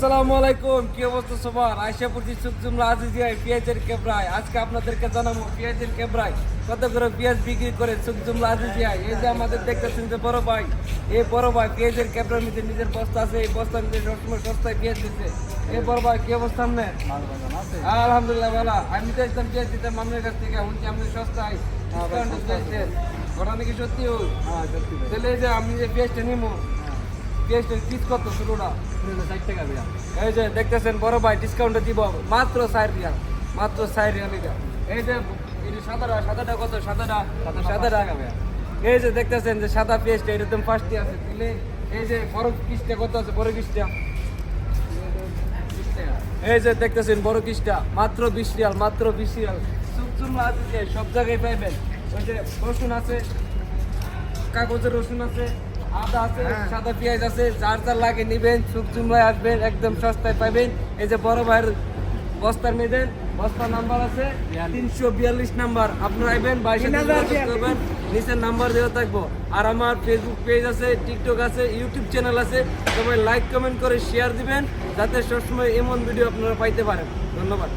আসসালামু আলাইকুম কি অবস্থা সবার? আয়সা পড়ছি সুকজুমলা আজিজিয়ায় পেঁয়াজের কেবরায় আজকে আপনাদেরকে জানাব পেঁয়াজের কেবরায় কত করে পেঁয়াজ বিক্রি করে সুকজুমলা আজিজিয়ায় এই যে আমাদের দেখতেছেন যে বড় ভাই এই বড় ভাই পেঁয়াজের কেবরার মধ্যে নিজের বস্তা আছে এই বস্তার মধ্যে সবসময় সস্তায় পেঁয়াজ দিচ্ছে এই বড় ভাই কি অবস্থা আপনার? আলহামদুলিল্লাহ ভালো। আমি তো ইসলাম পেঁয়াজ দিতাম আপনার কাছ থেকে শুনছি আপনি সস্তায়। দেন। ঘটনা কি সত্যি? হোক তাহলে এই যে আমি যে পেঁয়াজটা নিবো পেঁয়াজটার পিস কত শুরুটা এই যে দেখতেছেন বড় ভাই ডিসকাউন্টে দিব। মাত্র চার রিয়াল। মাত্র চার রিয়াল এটা। এই যে সাদাটা সাদাটা কত? সাদাটা সাদাটা এই যে দেখতেছেন যে সাদা পেস্টটা এটা একদম ফার্স্টে আছে। দিলে এই যে বড় পিসটা কত আছে? বড় পিসটা এই যে দেখতেছেন বড় কিসটা মাত্র বিশ রিয়াল মাত্র বিশ রিয়াল। চুমচুম আছে সব জায়গায় পাইবেন। ওই যে রসুন আছে কাগজের রসুন আছে। আদা আছে সাদা পেঁয়াজ আছে যার যার লাগে নিবেন চুমচুমলায় আসবেন একদম সস্তায় পাবেন। এই যে বড় ভাইয়ের বস্তার মেয়েদের বস্তার নাম্বার আছে তিনশো বিয়াল্লিশ নাম্বার। আপনারা আইবেন বাইশে করবেন নিচের নাম্বার দেওয়া থাকব। আর আমার ফেসবুক পেজ আছে টিকটক আছে ইউটিউব চ্যানেল আছে। সবাই লাইক কমেন্ট করে শেয়ার দিবেন যাতে সবসময় এমন ভিডিও আপনারা পাইতে পারেন। ধন্যবাদ।